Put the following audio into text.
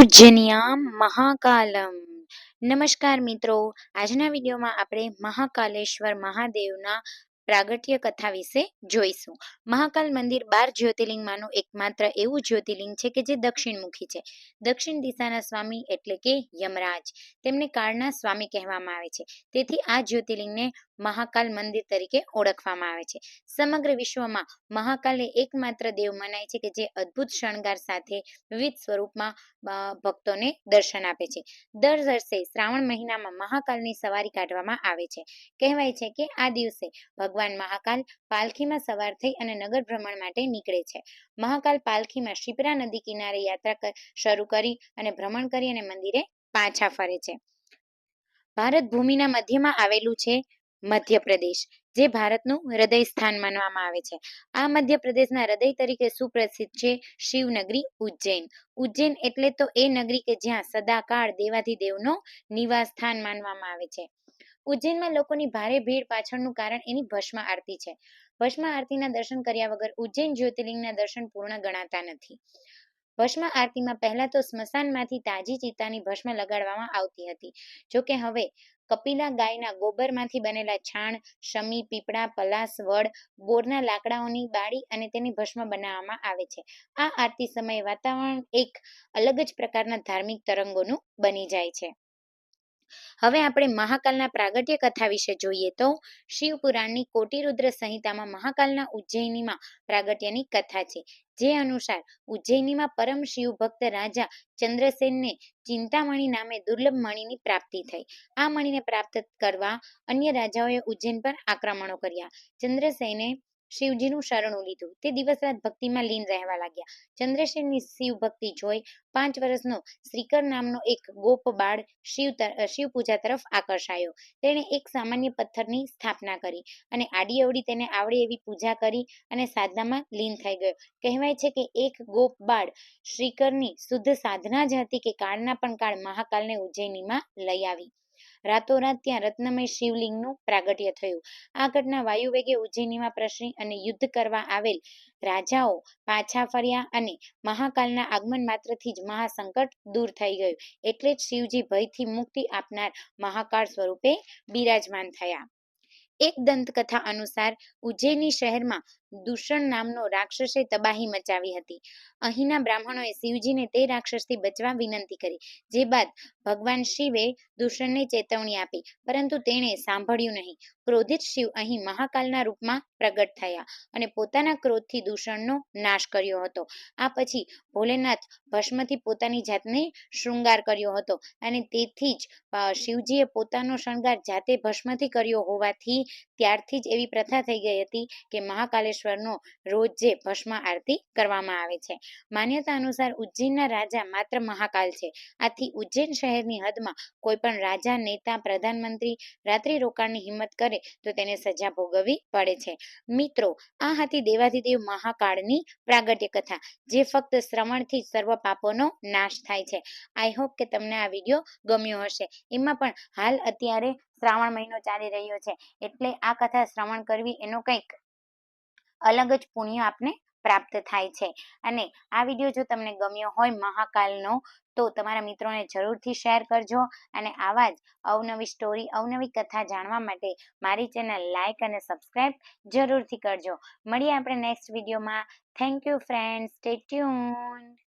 પૂજનીય મહાકાલમ. નમસ્કાર મિત્રો, આજના વિડીયોમાં આપણે મહાકાલેશ્વર મહાદેવના પ્રાગટ્ય કથા વિશે જોઈશું. મહાકાલ મંદિર બાર જ્યોતિર્લિંગમાંનું એકમાત્ર એવું જ્યોતિર્લિંગ છે કે જે દક્ષિણમુખી છે. દક્ષિણ દિશાના સ્વામી એટલે કે યમરાજ. તેમને કાળના સ્વામી કહેવામાં આવે છે. તેથી આ જ્યોતિર્લિંગને મહાકાલ મંદિર તરીકે ઓળખવામાં આવે છે. સમગ્ર વિશ્વમાં મહાકાલે એકમાત્ર દેવ મનાય છે કે જે અદ્ભુત શણગાર સાથે વિવિધ સ્વરૂપમાં ભક્તોને દર્શન આપે છે. દર વર્ષે શ્રાવણ મહિનામાં મહાકાલની સવારી કાઢવામાં આવે છે. કહેવાય છે કે આ દિવસે ભગવાન મહાકાલ પાલખીમાં સવાર થઈ અને નગર ભ્રમણ માટે નીકળે છે. મહાકાલ પાલખીમાં શિપ્રા નદી કિનારે યાત્રા શરૂ કરી અને ભ્રમણ કરી અને મંદિરે પાછા ફરે છે. ભારત ભૂમિના મધ્યમાં આવેલું છે મધ્યપ્રદેશ, જે ભારતનું હૃદય સ્થાન માનવામાં આવે છે. આ મધ્યપ્રદેશના હૃદય તરીકે સુપ્રસિદ્ધ છે શિવનગરી ઉજ્જૈન. ઉજ્જૈન એટલે તો એ નગરી કે જ્યાં સદાકાળ દેવાધિદેવનો નિવાસ સ્થાન માનવામાં આવે છે. ઉજ્જૈનમાં લોકોની ભારે ભીડ પાછળનું કારણ એની ભસ્મ આરતી છે. ભસ્મ આરતીના દર્શન કર્યા વગર ઉજ્જૈન જ્યોતિર્લિંગના દર્શન પૂર્ણ ગણાતા નથી. ભસ્મ આરતીમાં પહેલા તો સ્મશાનમાંથી તાજી ચિતાની ભસ્મ લગાડવામાં આવતી હતી. જોકે હવે કપિલા ગાયના ગોબરમાંથી બનેલા છાણ, શમી, પીપળા, પલાસ, વડ, બોરના લાકડાઓની બાળી અને તેની ભસ્મ બનાવવામાં આવે છે. આ આરતી સમયે વાતાવરણ એક અલગ જ પ્રકારના ધાર્મિક તરંગોનું બની જાય છે. હવે આપણે મહાકાલના પ્રાગટ્ય કથા વિશે જોઈએ તો શિવપુરાણની કોટિરુદ્ર સંહિતામાં મહાકાલના ઉજ્જૈનીમાં પ્રાગટ્યની કથા છે. જે અનુસાર ઉજ્જૈનીમાં પરમ શિવ ભક્ત રાજા ચંદ્રસેનને ચિંતામણી નામે દુર્લભ મણીની પ્રાપ્તિ થઈ. આ મણીને પ્રાપ્ત કરવા અન્ય રાજાઓએ ઉજ્જૈન પર આક્રમણો કર્યા. ચંદ્રસેને શિવજીનું શરણું લીધું. તે દિવસ રાત ભક્તિમાં લીન રહેવા લાગ્યા. ચંદ્રસેનની શિવ ભક્તિ જોઈ પાંચ વર્ષનો શ્રીકર નામનો એક ગોપ બાળ શિવ શિવ પૂજા તરફ આકર્ષાયો. તેણે એક સામાન્ય પથ્થરની સ્થાપના કરી અને આડી અવડી તેને આવડે એવી પૂજા કરી અને સાધનામાં લીન થઈ ગયો. કહેવાય છે કે એક ગોપ બાળ શ્રીકરની શુદ્ધ સાધના જ હતી કે કાળના પણ કાળ મહાકાલને ઉજ્જૈનીમાં લઈ આવી. રાતોરાત ત્યાં રત્નમય શિવલિંગનું પ્રાગટ્ય થયું. આ ઘટના વાયુવેગે ઉજ્જૈનીમાં પ્રસરી અને યુદ્ધ કરવા આવેલ રાજાઓ પાછા ફર્યા અને મહાકાલના આગમન માત્રથી જ મહાસંકટ દૂર થઈ ગયું. એટલે જ શિવજી ભયથી મુક્તિ આપનાર મહાકાળ સ્વરૂપે બિરાજમાન થયા. એક દંતકથા અનુસાર ઉજ્જૈની શહેરમાં દૂષણ નામનો રાક્ષસે તબાહી મચાવી હતી. અહીંના બ્રાહ્મણોએ શિવજીને તે રાક્ષસથી બચવા વિનંતી કરી, જે બાદ ભગવાન શિવે દૂષણને ચેતવણી આપી, પરંતુ તેણે સાંભળ્યું નહીં. ક્રોધિત શિવ અહીં મહાકાલના રૂપમાં પ્રગટ થયા અને પોતાના ક્રોધથી દૂષણનો નાશ કર્યો હતો. આ પછી ભોલેનાથ ભસ્મથી પોતાની જાતને શૃંગાર કર્યો હતો અને તેથી જ શિવજીએ પોતાનો શણગાર જાતે ભસ્મથી કર્યો હોવાથી ત્યારથી જ એવી પ્રથા થઈ ગઈ હતી કે મહાકાલેશ્વરનો રોજ ભસ્મ આરતી કરવામાં આવે છે. માન્યતા અનુસાર ઉજ્જૈનના રાજા માત્ર મહાકાલ છે. આથી ઉજ્જૈન શહેરની હદમાં કોઈ પણ રાજા, નેતા, પ્રધાનમંત્રી રાત્રિ રોકાણની હિંમત કરે તો તેને સજા ભોગવવી પડે છે. મિત્રો, આ હતી દેવાધિદેવ મહાકાળની પ્રાગટ્ય કથા જે ફક્ત શ્રવણથી સર્વ પાપોનો નાશ થાય છે. આઈ હોપ કે તમને આ વીડિયો ગમ્યો હશે. એમાં પણ હાલ અત્યારે શ્રાવણ મહિનો ચાલી રહ્યો છે. એટલે આ કથા શ્રવણ કરવી એનો કંઈક અલગ જ પુણ્ય આપને પ્રાપ્ત થાય છે. અને આ વીડિયો જો તમને ગમ્યો હોય મહાકાલનો, તો તમારા મિત્રોને જરૂરથી શેર કરજો. અને આવા જ અવનવી સ્ટોરી, અવનવી કથા જાણવા માટે મારી ચેનલ લાઇક અને સબસ્ક્રાઈબ જરૂરથી કરજો. મળીએ આપણે નેક્સ્ટ વિડીયોમાં. Thank you friend stay tuned.